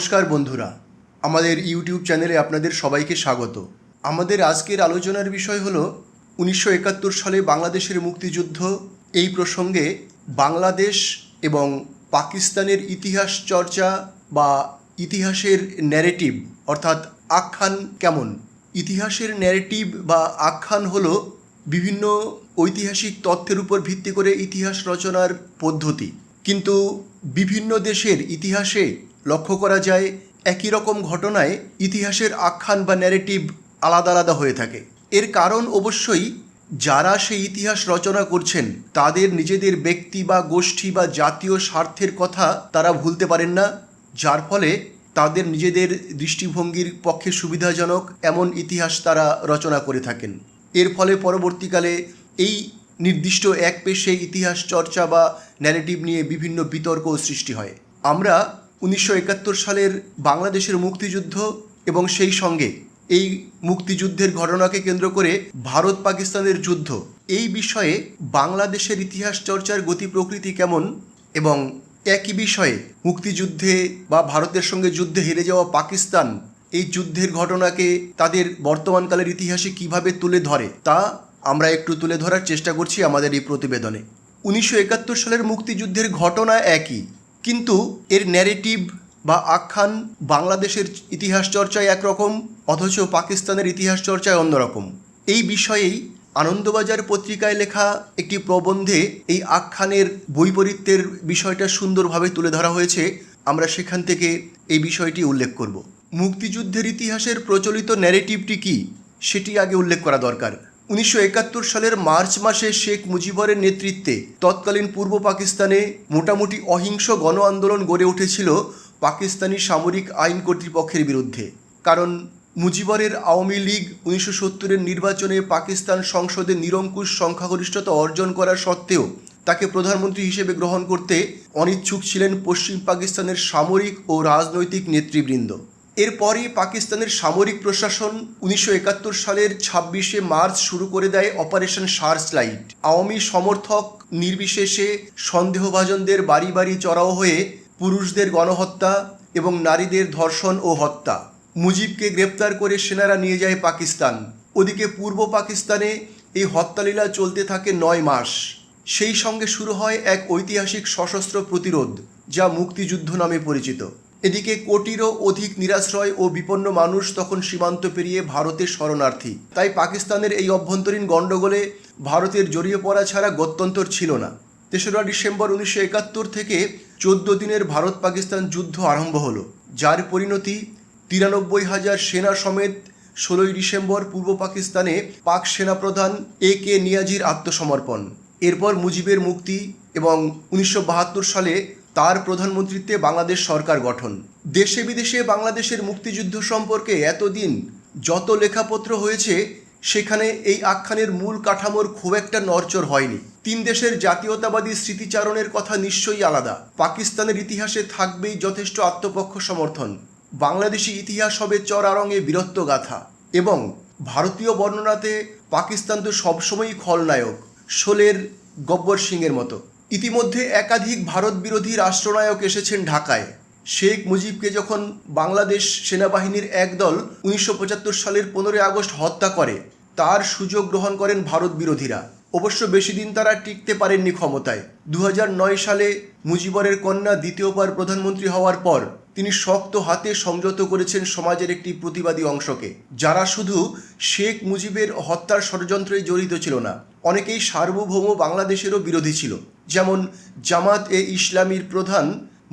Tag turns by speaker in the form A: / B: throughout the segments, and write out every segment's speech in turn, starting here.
A: নমস্কার বন্ধুরা, আমাদের ইউটিউব চ্যানেলে আপনাদের সবাইকে স্বাগত। আমাদের আজকের আলোচনার বিষয় হল উনিশশো একাত্তর সালে বাংলাদেশের মুক্তিযুদ্ধ, এই প্রসঙ্গে বাংলাদেশ এবং পাকিস্তানের ইতিহাস চর্চা বা ইতিহাসের ন্যারেটিভ অর্থাৎ আখ্যান কেমন? ইতিহাসের ন্যারেটিভ বা আখ্যান হল বিভিন্ন ঐতিহাসিক তথ্যের উপর ভিত্তি করে ইতিহাস রচনার পদ্ধতি। কিন্তু বিভিন্ন দেশের ইতিহাসে লক্ষ্য করা যায়, একই রকম ঘটনায় ইতিহাসের আখ্যান বা ন্যারেটিভ আলাদা আলাদা হয়ে থাকে। এর কারণ অবশ্যই, যারা সেই ইতিহাস রচনা করছেন, তাদের নিজেদের ব্যক্তি বা গোষ্ঠী বা জাতীয় স্বার্থের কথা তারা ভুলতে পারেন না, যার ফলে তাদের নিজেদের দৃষ্টিভঙ্গির পক্ষে সুবিধাজনক এমন ইতিহাস তারা রচনা করে থাকেন। এর ফলে পরবর্তীকালে এই নির্দিষ্ট এক পেশে ইতিহাস চর্চা বা ন্যারেটিভ নিয়ে বিভিন্ন বিতর্ক সৃষ্টি হয়। আমরা উনিশশো একাত্তর সালের বাংলাদেশের মুক্তিযুদ্ধ এবং সেই সঙ্গে এই মুক্তিযুদ্ধের ঘটনাকে কেন্দ্র করে ভারত পাকিস্তানের যুদ্ধ। এই বিষয়ে বাংলাদেশের ইতিহাস চর্চার গতি প্রকৃতি কেমন এবং একই বিষয়ে মুক্তিযুদ্ধে বা ভারতের সঙ্গে যুদ্ধে হেরে যাওয়া পাকিস্তান এই যুদ্ধের ঘটনাকে তাদের বর্তমানকালের ইতিহাসে কীভাবে তুলে ধরে তা আমরা একটু তুলে ধরার চেষ্টা করছি আমাদের এই প্রতিবেদনে। উনিশশো একাত্তর সালের মুক্তিযুদ্ধের ঘটনা একই। কিন্তু এর ন্যারেটিভ বা আখ্যান বাংলাদেশের ইতিহাস চর্চায় একরকম, অথচ পাকিস্তানের ইতিহাস চর্চায় অন্যরকম। এই বিষয়েই আনন্দবাজার পত্রিকায় লেখা একটি প্রবন্ধে এই আখ্যানের বৈপরীত্যের বিষয়টা সুন্দরভাবে তুলে ধরা হয়েছে। আমরা সেখান থেকে এই বিষয়টি উল্লেখ করব। মুক্তিযুদ্ধের ইতিহাসের প্রচলিত ন্যারেটিভটি কি? সেটি আগে উল্লেখ করা দরকার। উনিশশো একাত্তর সালের মার্চ মাসে শেখ মুজিবরের নেতৃত্বে তৎকালীন পূর্ব পাকিস্তানে মোটামুটি অহিংস গণ আন্দোলন গড়ে উঠেছিল পাকিস্তানি সামরিক আইন কর্তৃপক্ষের বিরুদ্ধে। কারণ মুজিবরের আওয়ামী লীগ উনিশশো সত্তরের নির্বাচনে পাকিস্তান সংসদে নিরঙ্কুশ সংখ্যাগরিষ্ঠতা অর্জন করা সত্ত্বেও তাকে প্রধানমন্ত্রী হিসেবে গ্রহণ করতে অনিচ্ছুক ছিলেন পশ্চিম পাকিস্তানের সামরিক ও রাজনৈতিক নেতৃবৃন্দ। এরপরই পাকিস্তানের সামরিক প্রশাসন উনিশশো একাত্তর সালের ছাব্বিশে মার্চ শুরু করে দেয় অপারেশন সার্চ লাইট। আওয়ামী সমর্থক নির্বিশেষে সন্দেহভাজনদের বাড়ি বাড়ি চড়াও হয়ে পুরুষদের গণহত্যা এবং নারীদের ধর্ষণ ও হত্যা। মুজিবকে গ্রেপ্তার করে সেনারা নিয়ে যায় পাকিস্তান। ওদিকে পূর্ব পাকিস্তানে এই হত্যালীলা চলতে থাকে নয় মাস। সেই সঙ্গে শুরু হয় এক ঐতিহাসিক সশস্ত্র প্রতিরোধ, যা মুক্তিযুদ্ধ নামে পরিচিত। এদিকে কোটিরও অধিক নিরাশ্রয় ও বিপন্ন মানুষ তখন সীমান্ত পেরিয়ে ভারতের শরণার্থী। তাই পাকিস্তানের এই অভ্যন্তরীণ গণ্ডগোলে ভারতের জড়িয়ে পড়া ছাড়া গত্যন্তর ছিল না। তেসরা ডিসেম্বর উনিশশো একাত্তর থেকে চোদ্দ দিনের ভারত পাকিস্তান যুদ্ধ আরম্ভ হলো। যার পরিণতি তিরানব্বই হাজার সেনা সমেত ষোলোই ডিসেম্বর পূর্ব পাকিস্তানে পাক সেনাপ্রধান এ কে নিয়াজির আত্মসমর্পণ। এরপর মুজিবের মুক্তি এবং উনিশশো বাহাত্তর সালে তার প্রধানমন্ত্রীত্বে বাংলাদেশ সরকার গঠন। দেশে বিদেশে বাংলাদেশের মুক্তিযুদ্ধ সম্পর্কে এতদিন যত লেখাপত্র হয়েছে, সেখানে এই আখ্যানের মূল কাঠামোর খুব একটা নড়চড় হয়নি। তিন দেশের জাতীয়তাবাদী স্মৃতিচারণের কথা নিশ্চয়ই আলাদা। পাকিস্তানের ইতিহাসে থাকবেই যথেষ্ট আত্মপক্ষ সমর্থন। বাংলাদেশি ইতিহাস হবে চরারঙে বীরত্ব গাথা। এবং ভারতীয় বর্ণনাতে পাকিস্তান তো সবসময়ই খলনায়ক, শোলের গব্বর সিংয়ের মতো। ইতিমধ্যে একাধিক ভারত বিরোধী রাষ্ট্রনায়ক এসেছেন ঢাকায়। শেখ মুজিবকে যখন বাংলাদেশ সেনাবাহিনীর একদল উনিশশো পঁচাত্তর সালের পনেরোই আগস্ট হত্যা করে, তার সুযোগ গ্রহণ করেন ভারত বিরোধীরা অবশ্য বেশি দিন তারা টিকতে পারেননি ক্ষমতায়। দু হাজার নয় সালে মুজিবরের কন্যা দ্বিতীয়বার প্রধানমন্ত্রী হওয়ার পর তিনি শক্ত হাতে সংযত করেছেন সমাজের একটি প্রতিবাদী অংশকে। যারা শুধু শেখ মুজিবের হত্যার ষড়যন্ত্রে জড়িত ছিল না, অনেকেই সার্বভৌম বাংলাদেশেরও বিরোধী ছিল। যেমন জামাত এ ইসলামীর প্রধান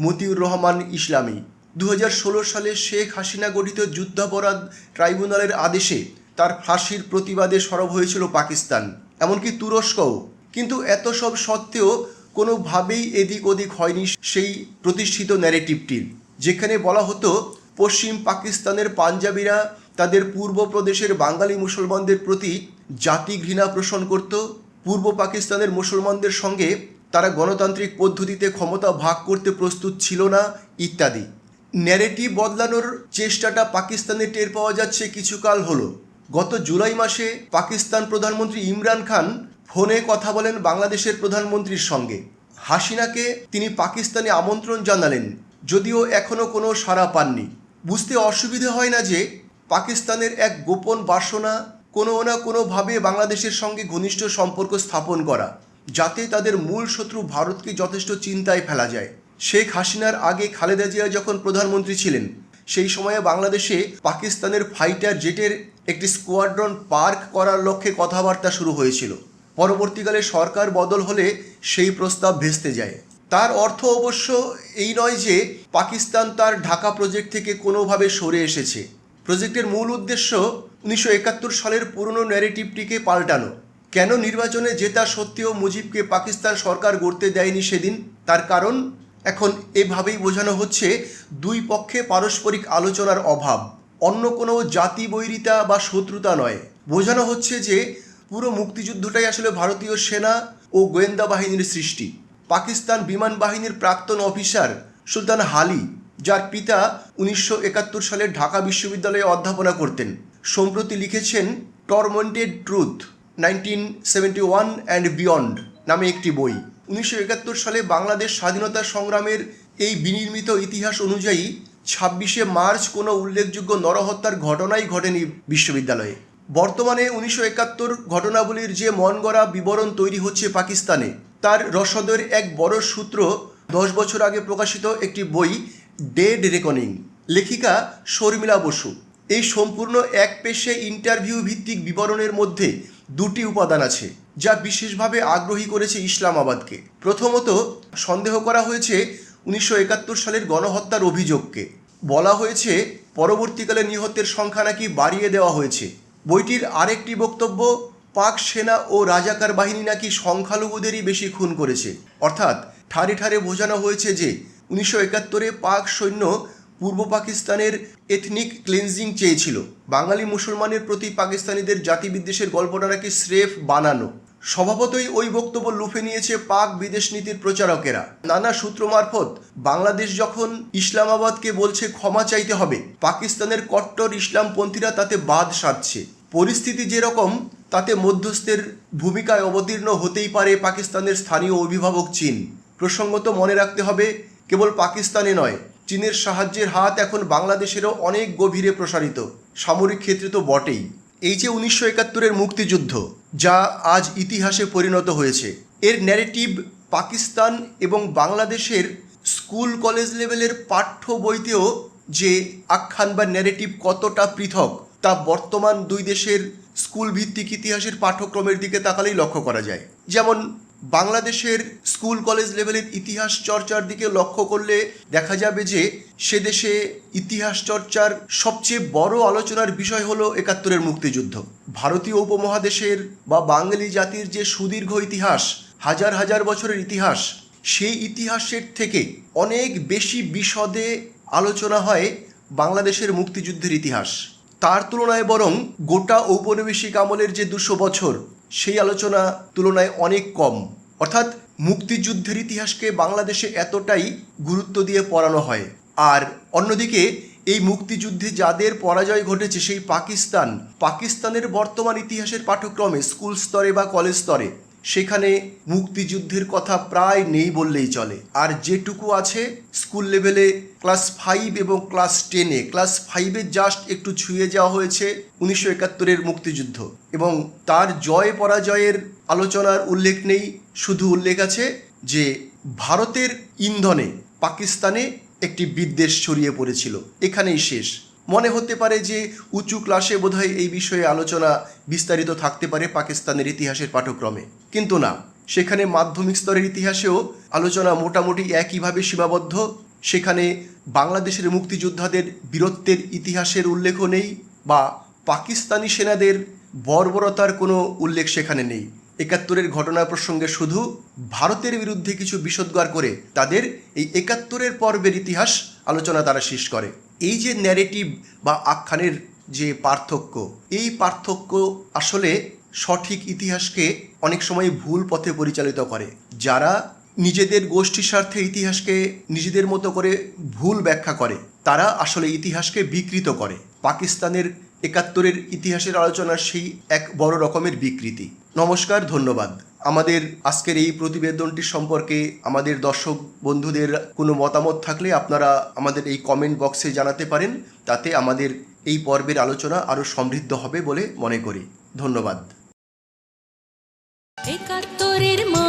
A: মতিউর রহমান ইসলামী। দু হাজার ষোলো সালে শেখ হাসিনা গঠিত যুদ্ধাপরাধ ট্রাইব্যুনালের আদেশে তার ফাঁসির প্রতিবাদে সরব হয়েছিল পাকিস্তান, এমনকি তুরস্কও। কিন্তু এত সব সত্ত্বেও কোনোভাবেই এদিক ওদিক হয়নি সেই প্রতিষ্ঠিত ন্যারেটিভটির যেখানে বলা হতো পশ্চিম পাকিস্তানের পাঞ্জাবিরা তাদের পূর্ব প্রদেশের বাঙালি মুসলমানদের প্রতি জাতি ঘৃণা পোষণ করত, পূর্ব পাকিস্তানের মুসলমানদের সঙ্গে তারা গণতান্ত্রিক পদ্ধতিতে ক্ষমতা ভাগ করতে প্রস্তুত ছিল না, ইত্যাদি। ন্যারেটিভ বদলানোর চেষ্টাটা পাকিস্তানে টের পাওয়া যাচ্ছে কিছুকাল হলো। গত জুলাই মাসে পাকিস্তান প্রধানমন্ত্রী ইমরান খান ফোনে কথা বলেন বাংলাদেশের প্রধানমন্ত্রীর সঙ্গে। হাসিনাকে তিনি পাকিস্তানে আমন্ত্রণ জানালেন, যদিও এখনও কোনো সাড়া পাননি। বুঝতে অসুবিধে হয় না যে পাকিস্তানের এক গোপন বাসনা কোনো না কোনোভাবে বাংলাদেশের সঙ্গে ঘনিষ্ঠ সম্পর্ক স্থাপন করা। যাতে তাদের মূল শত্রু ভারতকে যথেষ্ট চিন্তায় ফেলা যায়। শেখ হাসিনার আগে খালেদা জিয়া যখন প্রধানমন্ত্রী ছিলেন, সেই সময়ে বাংলাদেশে পাকিস্তানের ফাইটার জেটের একটি স্কোয়াড্রন পার্ক করার লক্ষ্যে কথাবার্তা শুরু হয়েছিল। পরবর্তীকালে সরকার বদল হলে সেই প্রস্তাব ভেস্তে যায়। তার অর্থ অবশ্য এই নয় যে পাকিস্তান তার ঢাকা প্রজেক্ট থেকে কোনোভাবে সরে এসেছে। প্রজেক্টের মূল উদ্দেশ্য উনিশশো একাত্তর সালের পুরনো ন্যারেটিভটিকে পাল্টানো। কেন নির্বাচনে জেতা সত্ত্বেও মুজিবকে পাকিস্তান সরকার গড়তে দেয়নি সেদিন? তার কারণ? এখন এভাবেই বোঝানো হচ্ছে দুই পক্ষে পারস্পরিক আলোচনার অভাব। অন্য কোনো জাতি বৈরিতা বা শত্রুতা নয়। বোঝানো হচ্ছে যে পুরো মুক্তিযুদ্ধটাই আসলে ভারতীয় সেনা ও গোয়েন্দা বাহিনীর সৃষ্টি। পাকিস্তান বিমান বাহিনীর প্রাক্তন অফিসার সুলতান হালি, যার পিতা উনিশশো একাত্তর সালে ঢাকা বিশ্ববিদ্যালয়ে অধ্যাপনা করতেন। সম্প্রতি লিখেছেন, tormented truth. Nineteen seventy one and beyond নামে একটি বই। উনিশশো একাত্তর সালে বাংলাদেশ স্বাধীনতা সংগ্রামের এই বিনির্মিত ইতিহাস অনুযায়ী ছাব্বিশে মার্চ কোনো উল্লেখযোগ্য নরহত্যার ঘটনাই ঘটেনি বিশ্ববিদ্যালয়ে। বর্তমানে উনিশশো একাত্তর ঘটনাবলীর যে মন গড়া বিবরণ তৈরি হচ্ছে পাকিস্তানে, তার রসদের এক বড় সূত্র দশ বছর আগে প্রকাশিত একটি বই, ডেড রেকনিং, লেখিকা শর্মিলা বসু। এই সম্পূর্ণ এক পেশে ইন্টারভিউ ভিত্তিক বিবরণের মধ্যে দুটি উপাদান আছে যা বিশেষভাবে আগ্রহী করেছে ইসলামাবাদকে। প্রথমত, সন্দেহ করা হয়েছে উনিশশো একাত্তর সালের গণহত্যার অভিযোগকে। বলা হয়েছে, পরবর্তীকালে নিহতের সংখ্যা নাকি বাড়িয়ে দেওয়া হয়েছে। বইটির আরেকটি বক্তব্য, পাক সেনা ও রাজাকার বাহিনী নাকি সংখ্যালঘুদেরই বেশি খুন করেছে। অর্থাৎ ঠারে ঠারে বোঝানো হয়েছে যে, উনিশশো একাত্তরে পাক সৈন্য পূর্ব পাকিস্তানের এথনিক ক্লিনজিং চেয়েছিল। বাঙালি মুসলমানের প্রতি পাকিস্তানিদের জাতিবিদ্বেষের গল্পটা নাকি স্রেফ বানানো। স্বভাবতই ওই বক্তব্য লুফে নিয়েছে পাক বিদেশ নীতির প্রচারকেরা। নানা সূত্র মারফত বাংলাদেশ যখন ইসলামাবাদকে বলছে ক্ষমা চাইতে হবে, পাকিস্তানের কট্টর ইসলামপন্থীরা তাতে বাদ সাধছে পরিস্থিতি যেরকম, তাতে মধ্যস্থের ভূমিকায় অবতীর্ণ হতেই পারে পাকিস্তানের স্থানীয় অভিভাবক চীন। প্রসঙ্গত মনে রাখতে হবে, কেবল পাকিস্তানে নয় চীনের সাহায্যের হাত এখন বাংলাদেশেরও অনেক গভীরে প্রসারিত। সামরিক ক্ষেত্রে তো বটেই। এই যে উনিশশো একাত্তরের মুক্তিযুদ্ধ, যা আজ ইতিহাসে পরিণত হয়েছে, এর ন্যারেটিভ পাকিস্তান এবং বাংলাদেশের স্কুল কলেজ লেভেলের পাঠ্য বইতেও যে আখ্যান বা ন্যারেটিভ কতটা পৃথক, তা বর্তমান দুই দেশের স্কুল ভিত্তিক ইতিহাসের পাঠ্যক্রমের দিকে তাকালেই লক্ষ্য করা যায়। যেমন বাংলাদেশের স্কুল কলেজ লেভেলের ইতিহাস চর্চার দিকে লক্ষ্য করলে দেখা যাবে যে সে দেশে ইতিহাস চর্চার সবচেয়ে বড় আলোচনার বিষয় হলো একাত্তরের মুক্তিযুদ্ধ। ভারতীয় উপমহাদেশের বা বাঙালি জাতির যে সুদীর্ঘ ইতিহাস, হাজার হাজার বছরের ইতিহাস, সেই ইতিহাসের থেকে অনেক বেশি বিশদে আলোচনা হয় বাংলাদেশের মুক্তিযুদ্ধের ইতিহাস। তার তুলনায় বরং গোটা ঔপনিবেশিক আমলের যে দুশো বছর সেই আলোচনা তুলনায় অনেক কম। অর্থাৎ মুক্তিযুদ্ধের ইতিহাসকে বাংলাদেশে এতটাই গুরুত্ব দিয়ে পড়ানো হয়। আর অন্যদিকে, এই মুক্তিযুদ্ধে যাদের পরাজয় ঘটেছে সেই পাকিস্তান, পাকিস্তানের বর্তমান ইতিহাসের পাঠ্যক্রমে, স্কুল স্তরে বা কলেজ স্তরে। সেখানে মুক্তিযুদ্ধের কথা প্রায় নেই বললেই চলে। আর যেটুকু আছে, স্কুল লেভেলে ক্লাস ফাইভ এবং ক্লাস টেনে ক্লাস ফাইভে জাস্ট একটু ছুঁয়ে যাওয়া হয়েছে উনিশশো একাত্তরের মুক্তিযুদ্ধ। এবং তার জয় পরাজয়ের আলোচনার উল্লেখ নেই, শুধু উল্লেখ আছে যে ভারতের ইন্ধনে পাকিস্তানে একটি বিদ্বেষ ছড়িয়ে পড়েছিল। এখানেই শেষ। মনে হতে পারে যে উঁচু ক্লাসে বোধহয় এই বিষয়ে আলোচনা বিস্তারিত থাকতে পারে পাকিস্তানের ইতিহাসের পাঠ্যক্রমে। কিন্তু না, সেখানে মাধ্যমিক স্তরের ইতিহাসেও আলোচনা মোটামুটি একইভাবে সীমাবদ্ধ। সেখানে বাংলাদেশের মুক্তিযোদ্ধাদের বীরত্বের ইতিহাসের উল্লেখও নেই বা পাকিস্তানি সেনাদের বর্বরতার কোনো উল্লেখ সেখানে নেই। একাত্তরের ঘটনা প্রসঙ্গে শুধু ভারতের বিরুদ্ধে কিছু বিষোদ্গার করে তাদের এই একাত্তরের পর্বের ইতিহাস আলোচনা তারা শেষ করে। এই যে ন্যারেটিভ বা আখ্যানের যে পার্থক্য, এই পার্থক্য আসলে সঠিক ইতিহাসকে অনেক সময় ভুল পথে পরিচালিত করে। যারা নিজেদের গোষ্ঠী স্বার্থে ইতিহাসকে নিজেদের মতো করে ভুল ব্যাখ্যা করে, তারা আসলে ইতিহাসকে বিকৃত করে। পাকিস্তানের একাত্তরের ইতিহাসের আলোচনা সেই এক বড় রকমের বিকৃতি। নমস্কার, ধন্যবাদ। আমাদের আজকের এই প্রতিবেদনটি সম্পর্কে আমাদের দর্শক বন্ধুদের কোনো মতামত থাকলে আপনারা আমাদের এই কমেন্ট বক্সে জানাতে পারেন, তাতে আমাদের এই পর্বের আলোচনা আরও সমৃদ্ধ হবে বলে মনে করি। ধন্যবাদ।
B: একাত্তরের মা